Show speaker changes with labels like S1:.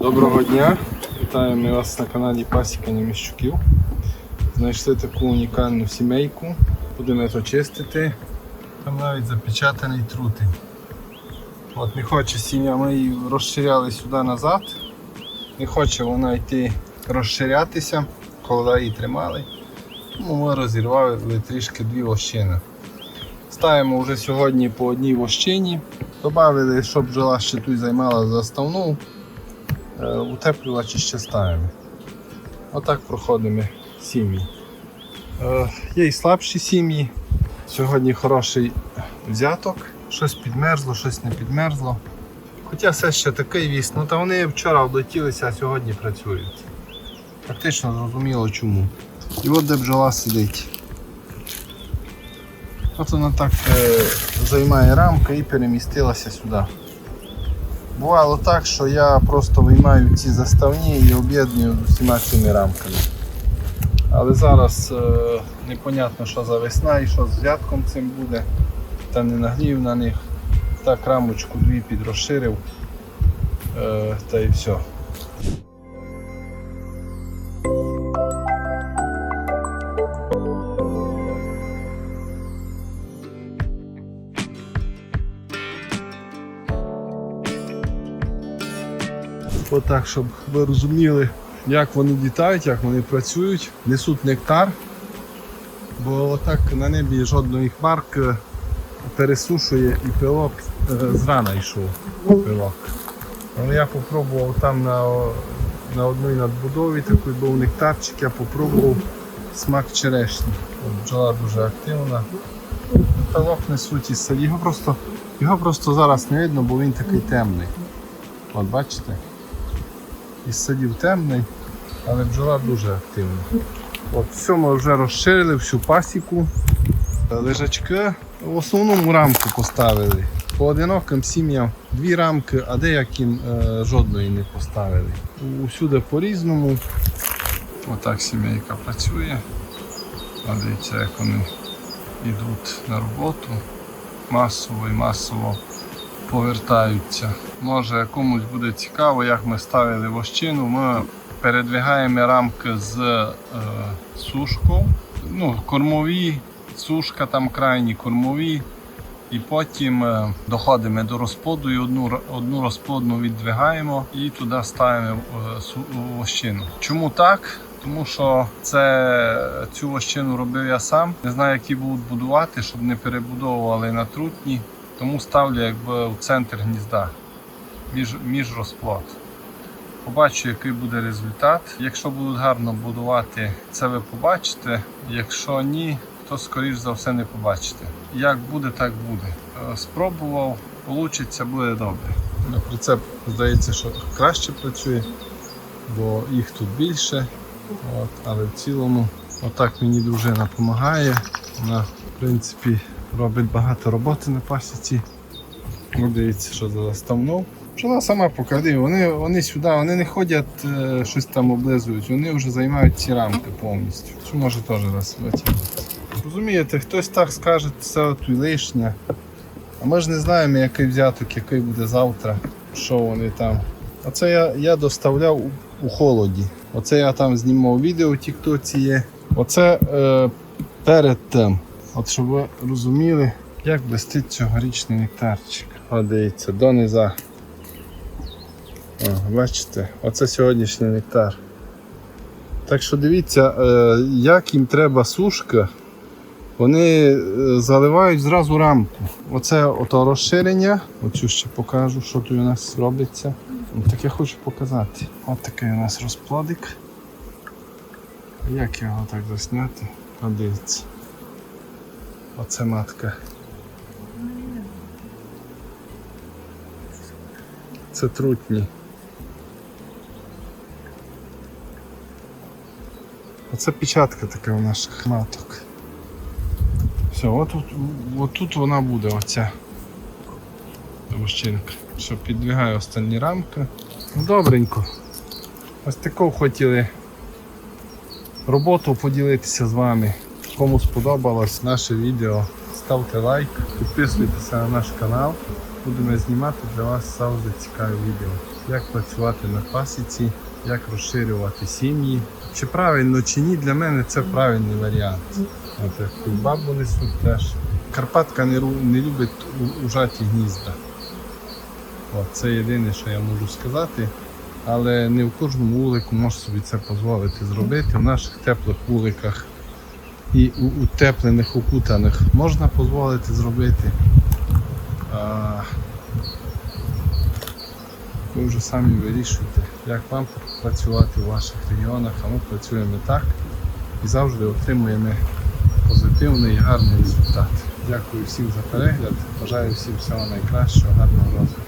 S1: Доброго дня! Вітаємо вас на каналі Пасіка Німіщуків. Знайшли таку унікальну сімейку. Будемо це чистити. Там навіть запечатаний трутень. От не хоче сім'я, ми її розширяли сюди назад. Не хоче вона йти розширятися, коли її тримали. Тому ми розірвали трішки дві вощини. Ставимо вже сьогодні по одній вощині. Добавили, щоб бджола ще тут займала заставну. Е, утеплювачі ще ставимо. Отак проходимо сім'ї. Е, Є і слабші сім'ї. Сьогодні хороший взяток. Щось підмерзло, щось не підмерзло. Хоча все ще такий віс, ну та вони вчора влетілися, а сьогодні працюють. Практично зрозуміло чому. І от де бджола сидить. От вона так е, займає рамка і перемістилася сюди. Бувало так, що я просто виймаю ці заставні і об'єдную з усіма цими рамками. Але зараз е, непонятно, що за весна і що з взятком цим буде. Та не нагрів на них. Так рамочку дві підрозширив. Е, та і все. Отак, щоб ви розуміли, як вони літають, як вони працюють, несуть нектар. Бо отак на небі жодної хмарки пересушує і пилок е, зрана йшов пилок. Але я попробував там на, на одній надбудові, такий був нектарчик, я попробував смак черешні. Бджола дуже активна. Пилок несуть із садів. Його просто, його просто зараз не видно, бо він такий темний. От бачите? Із садів темний, але бджола дуже активна. От все ми вже розширили всю пасіку. Лежачки в основному рамку поставили. Поодиноким сім'ям дві рамки, а деяким е, жодної не поставили. Усюди по-різному. Отак сімейка працює. Дивіться, як вони йдуть на роботу масово і масово повертаються. Може комусь буде цікаво, як ми ставили вощину. Ми передвигаємо рамки з е, сушку, ну, кормові, сушка там крайні кормові. І потім е, доходимо до розплоду і одну, одну розплодну віддвигаємо і туди ставимо е, вощину. Чому так? Тому що це цю вощину робив я сам. Не знаю, які будуть будувати, щоб не перебудовували на трутні. Тому ставлю якби в центр гнізда між, між розплод. Побачу, який буде результат. Якщо будуть гарно будувати, це ви побачите. Якщо ні, то скоріш за все не побачите. Як буде, так буде. Е, Спробував, получиться, буде добре. Прицеп здається, що краще працює, бо їх тут більше. От, але в цілому, отак мені дружина допомагає. Вона, в принципі, робить багато роботи на пасіці. Ну, дивіться, що за заставну. Пчела сама поклади, вони, вони сюди, вони не ходять, е, щось там облизують, вони вже займають ці рамки повністю. Що може теж раз витягнути. Розумієте, хтось так скаже, це от лишнє. А ми ж не знаємо, який взяток, який буде завтра, що вони там. Оце я, я доставляв у, у холоді. Оце я там знімав відео в Тіктоці є. Оце е, перед тим. От щоб ви розуміли, як блистить цьогорічний нектарчик. О, дивіться, дониза. О, бачите, оце сьогоднішній нектар. Так що дивіться, е, як їм треба сушка, вони е, заливають зразу рамку. Оце ото розширення, оцю ще покажу, що тут у нас робиться. Ну, Так я хочу показати. Ось такий у нас розплодик. Як його так засняти? О, дивіться. Оце матка. Це трутні. Оце печатка така у наших маток. Все, отут, отут вона буде, оця вощинка. Що підвігаю останні рамки. Ну, добренько. Ось таку хотіли роботу поділитися з вами. Кому сподобалось наше відео, ставте лайк, підписуйтеся на наш канал. Будемо знімати для вас завжди цікаві відео. як працювати на пасіці, як розширювати сім'ї. Чи правильно, чи ні, для мене це правильний варіант. От як тут бабу несуть теж. Карпатка не, не любить ужаті гнізда. От, це єдине, що я можу сказати. Але не в кожному вулику може собі це дозволити зробити. В наших теплих вуликах і у утеплених, укутаних можна дозволити зробити. А, ви вже самі вирішуєте, як вам працювати в ваших регіонах, а ми працюємо так і завжди отримуємо позитивний і гарний результат. Дякую всім за перегляд. Бажаю всім всього найкращого, гарного розвитку.